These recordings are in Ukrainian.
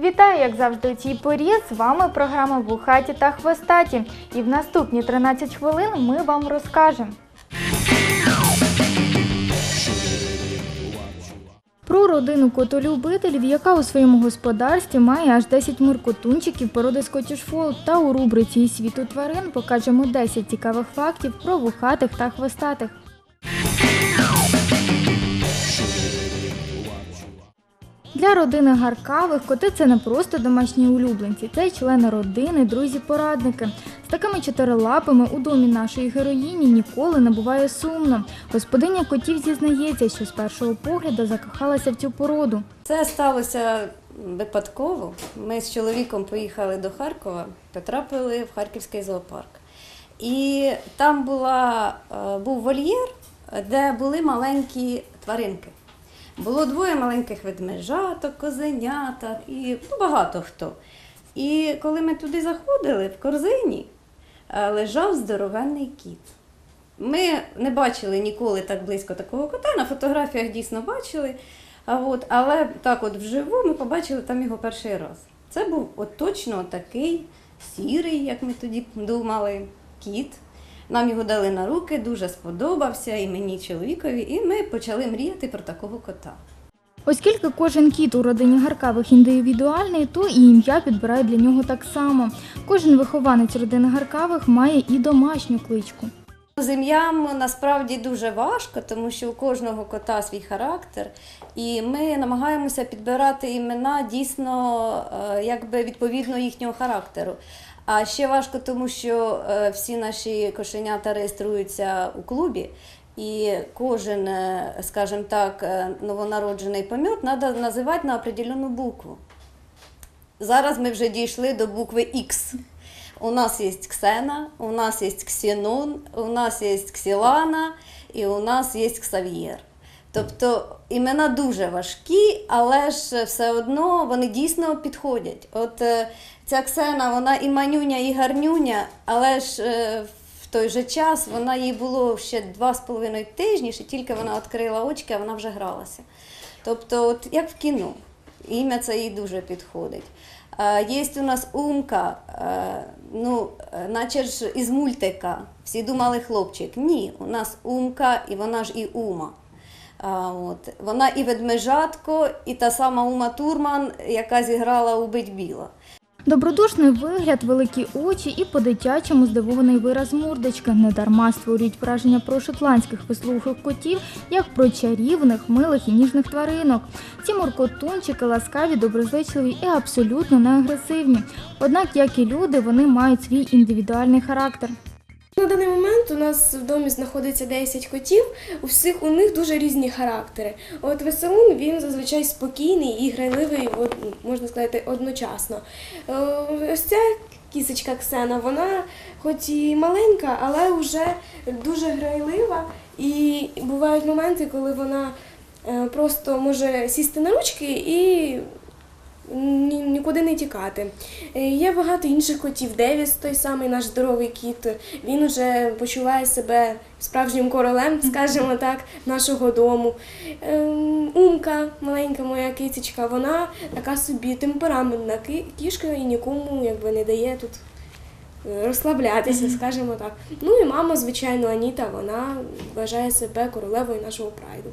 Вітаю, як завжди, у цій порі. З вами програма Вухаті та Хвостаті. І в наступні 13 хвилин ми вам розкажемо. Про родину котолюбителів, яка у своєму господарстві має аж 10 муркотунчиків породи Fold. Та у рубриці «Із світу тварин покажемо 10 цікавих фактів про вухатих та хвостатих. Для родини Гаркавих коти це не просто домашні улюбленці, це й члени родини, друзі-порадники. З такими чотирилапами у домі нашої героїні ніколи не буває сумно. Господиня котів зізнається, що з першого погляду закохалася в цю породу. Це сталося випадково. Ми з чоловіком поїхали до Харкова, потрапили в Харківський зоопарк. І там була, е, був вольєр, де були маленькі тваринки. Було двоє маленьких ведмежаток, козеняток і ну, багато хто. І коли ми туди заходили, в корзині е, лежав здоровенний кіт. Ми не бачили ніколи так близько такого кота. На фотографіях дійсно бачили. А от, але так от вживу ми побачили там його перший раз. Це був от точно такий сірий, як ми тоді думали, кіт. Нам його дали на руки, дуже сподобався і мені, і чоловікові, і ми почали мріяти про такого кота. Оскільки кожен кіт у родині Гаркавих індивідуальний, то і ім'я підбирають для нього так само. Кожен вихованець родини Гаркавих має і домашню кличку. З ім'ям насправді дуже важко, тому що у кожного кота свій характер, і ми намагаємося підбирати імена дійсно е, якби відповідно їхнього характеру. А ще важко, тому що е, всі наші кошенята реєструються у клубі, і кожен, е, скажімо так, е, новонароджений помет треба називати на определену букву. Зараз ми вже дійшли до букви Х. У нас є Ксена, у нас є Ксенон, у нас є Ксілана і у нас є Ксав'єр. Тобто імена дуже важкі, але ж все одно вони дійсно підходять. От е, ця Ксена, вона і манюня, і гарнюня, але ж е, в той же час вона їй було ще два з половиною тижні, ще тільки вона відкрила очки, а вона вже гралася. Тобто, от як в кіно, ім'я це їй дуже підходить. Є у нас умка, е, ну, наче ж із мультика. Всі думали хлопчик. Ні, у нас умка, і вона ж і ума. От. Вона і ведмежатко, і та сама Ума Турман, яка зіграла у Бить Біла. Добродушний вигляд, великі очі і по-дитячому здивований вираз мордочки недарма створюють враження про шотландських вислухих котів, як про чарівних, милих і ніжних тваринок. Ці моркотунчики ласкаві, доброзичливі і абсолютно не агресивні. Однак, як і люди, вони мають свій індивідуальний характер. На даний момент у нас в домі знаходиться 10 котів. У всіх у них дуже різні характери. От веселун він зазвичай спокійний і грайливий, можна сказати, одночасно. Е, Ось ця кісочка Ксена, вона хоч і маленька, але вже дуже грайлива. І бувають моменти, коли вона е, просто може сісти на ручки і нікуди не тікати. Е, Є багато інших котів. Девіс, той самий наш здоровий кіт, він вже почуває себе справжнім королем, скажімо так, нашого дому. Ем, Умка, маленька моя кицечка, вона така собі темпераментна кішка і нікому якби не дає тут. е, Розслаблятися, скажімо так. Ну і мама, звичайно, Аніта, вона вважає себе королевою нашого прайду.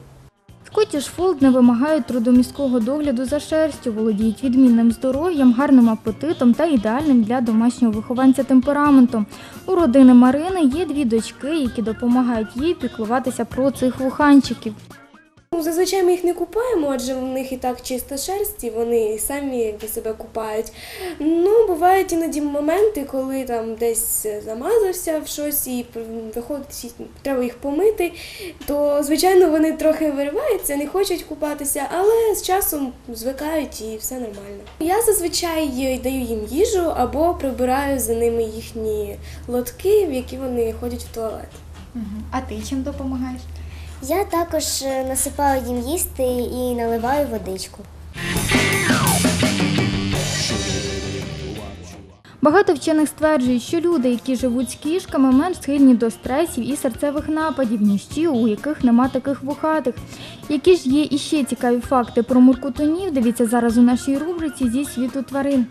Скотіш Фолд не вимагають трудоміського догляду за шерстю, володіють відмінним здоров'ям, гарним апетитом та ідеальним для домашнього вихованця темпераментом. У родини Марини є дві дочки, які допомагають їй піклуватися про цих вуханчиків. Ну, зазвичай ми їх не купаємо, адже в них і так чиста шерсть, і вони самі себе купають. Ну, бувають іноді моменти, коли там десь замазався в щось і виходить, треба їх помити, то звичайно вони трохи вириваються, не хочуть купатися, але з часом звикають і все нормально. Я зазвичай даю їм їжу або прибираю за ними їхні лотки, в які вони ходять в туалет. А ти чим допомагаєш? Я також е, насипаю їм їсти і наливаю водичку. Багато вчених стверджують, що люди, які живуть з кішками, менш схильні до стресів і серцевих нападів, ніж ті, у яких нема таких вухатих. Які ж є іще цікаві факти про муркутунів, дивіться зараз у нашій рубриці зі світу тварин.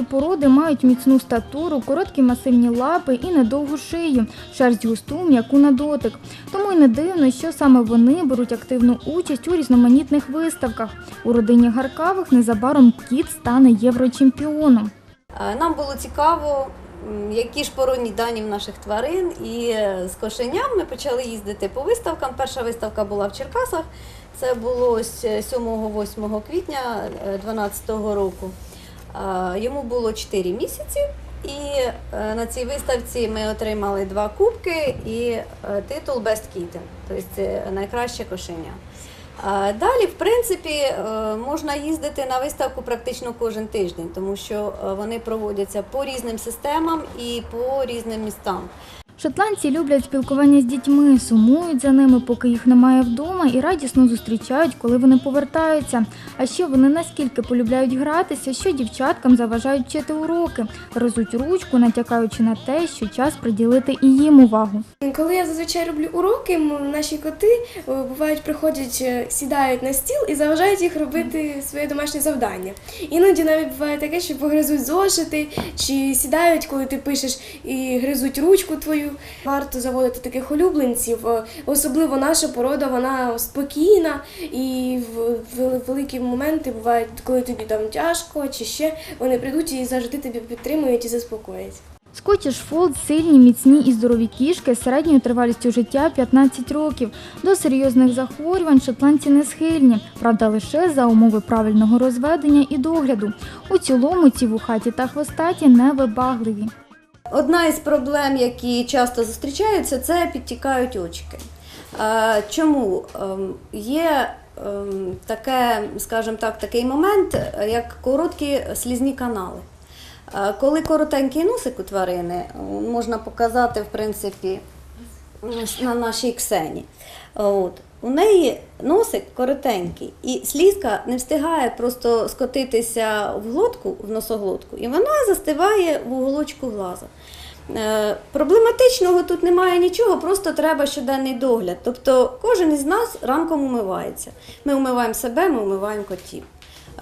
Цієї породи мають міцну статуру, короткі масивні лапи і недовгу шию, шерсть густу, м'яку на дотик. Тому й не дивно, що саме вони беруть активну участь у різноманітних виставках. У родині Гаркавих незабаром кіт стане єврочемпіоном. Е, Нам було цікаво, які ж породні дані в наших тварин. І е, з кошеням ми почали їздити по виставкам. Перша виставка була в Черкасах. Це було ось 7-8 квітня 2012 року. Е, Йому було 4 місяці, і е, на цій виставці ми отримали два кубки і е, титул Best Kitten, тобто найкраще кошеня. Далі, в принципі, можна їздити на виставку практично кожен тиждень, тому що вони проводяться по різним системам і по різним містам. Шотландці люблять спілкування з дітьми, сумують за ними, поки їх немає вдома, і радісно зустрічають, коли вони повертаються. А ще вони наскільки полюбляють гратися, що дівчаткам заважають вчити уроки, гризуть ручку, натякаючи на те, що час приділити і їм увагу. Коли я зазвичай роблю уроки, наші коти бувають приходять, е, сідають на стіл і заважають їх робити своє домашнє завдання. Іноді навіть буває таке, що погризуть зошити, чи сідають, коли ти пишеш, і гризуть ручку твою. Варто заводити таких улюбленців. Е, Особливо наша порода, вона спокійна, і в великі моменти бувають, коли тобі там тяжко, чи ще вони прийдуть і завжди тебе підтримують і заспокоять. Скотіш Фолд сильні, міцні і здорові кішки з середньою тривалістю життя 15 років. До серйозних захворювань шотландці не схильні, правда, лише за умови правильного розведення і догляду. У цілому ці вухаті та хвостаті невибагливі. Одна із проблем, які часто зустрічаються, це підтікають очки. Чому? Ем, Є ем, таке, скажімо так, такий момент, як короткі слізні канали. Коли коротенький носик у тварини, можна показати, в принципі, на нашій ксені. От. У неї носик коротенький, і слізка не встигає просто скотитися в глотку, в носоглотку, і вона застиває в уголочку глаза. Е, Проблематичного тут немає нічого, просто треба щоденний догляд. Тобто кожен із нас ранком умивається. Ми вмиваємо себе, ми вмиваємо котів.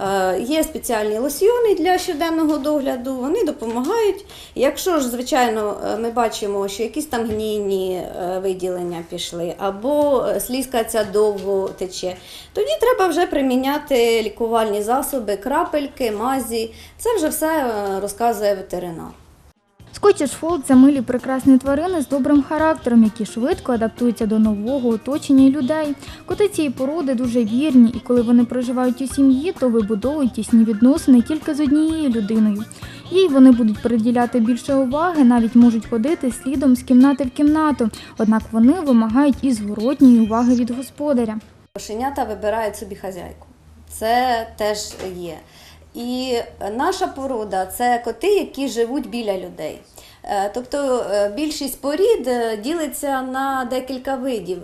Е, Є спеціальні лосьйони для щоденного догляду, вони допомагають. Якщо ж, звичайно, е, ми бачимо, що якісь там гнійні е, виділення пішли, або слізка ця довго тече, тоді треба вже приміняти лікувальні засоби, крапельки, мазі. Це вже все розказує ветеринар. Скотіш фолд це милі прекрасні тварини з добрим характером, які швидко адаптуються до нового оточення і людей. Коти цієї породи дуже вірні, і коли вони проживають у сім'ї, то вибудовують тісні відносини тільки з однією людиною. Їй вони будуть приділяти більше уваги, навіть можуть ходити слідом з кімнати в кімнату. Однак вони вимагають і зворотньої уваги від господаря. Кошенята вибирають собі хазяйку. Це теж є. І наша порода це коти, які живуть біля людей. Е, Тобто е, більшість порід е, ділиться на декілька видів.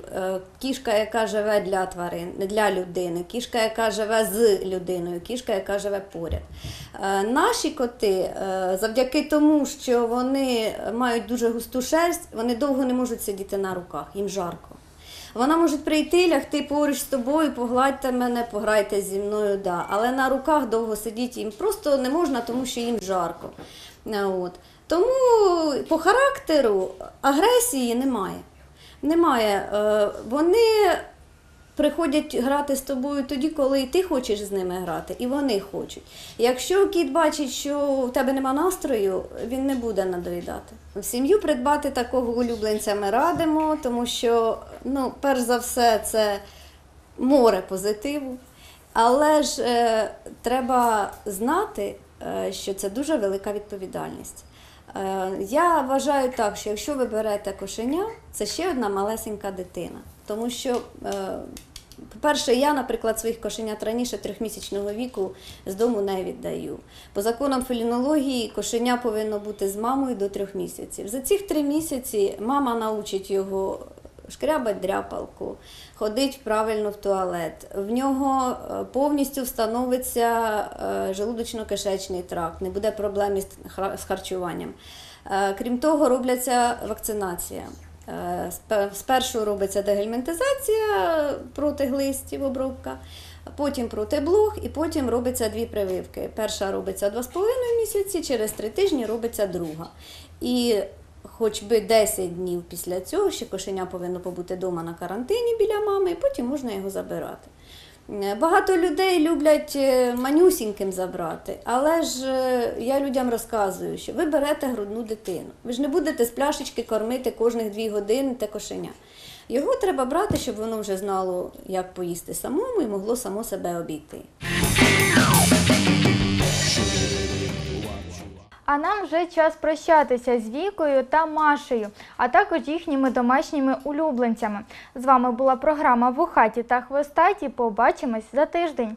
Кішка, яка живе для тварин, для людини, кішка, яка живе з людиною, кішка, яка живе поряд. Наші коти, завдяки тому, що вони мають дуже густу шерсть, вони довго не можуть сидіти на руках, їм жарко. Вона може прийти, лягти поруч з тобою, погладьте мене, пограйте зі мною, да. але на руках довго сидіти їм просто не можна, тому що їм жарко. Е, От. Тому по характеру агресії немає. Немає. Е, Вони приходять грати з тобою тоді, коли ти хочеш з ними грати, і вони хочуть. Якщо кіт бачить, що в тебе нема настрою, він не буде надоїдати. В сім'ю придбати такого улюбленця ми радимо, тому що, ну, перш за все, це море позитиву. Але ж е, треба знати, е, що це дуже велика відповідальність. Е, я вважаю так, що якщо ви берете кошеня, це ще одна малесенька дитина. Тому що, е, по-перше, я, наприклад, своїх кошенят раніше трьохмісячного віку з дому не віддаю. По законам фелінології кошеня повинно бути з мамою до трьох місяців. За цих три місяці мама научить його шкрябать дряпалку, ходить правильно в туалет. В нього е, повністю встановиться е, желудочно-кишечний тракт, не буде проблем з харчуванням. Крім того, робляться вакцинація. Е, спе- Спершу робиться дегельментизація проти глистів, обробка, потім проти блох, і потім робиться дві прививки. Перша робиться 2,5 місяці, через три тижні робиться друга. І хоч би 10 днів після цього ще кошеня повинно побути вдома на карантині біля мами, і потім можна його забирати. Багато людей люблять е, манюсіньким забрати, але ж е, я людям розказую, що ви берете грудну дитину. Ви ж не будете з пляшечки кормити кожних дві години те кошеня. Його треба брати, щоб воно вже знало, як поїсти самому і могло само себе обійти. А нам вже час прощатися з Вікою та Машею, а також їхніми домашніми улюбленцями. З вами була програма Вухаті та Хвостаті. Побачимось за тиждень.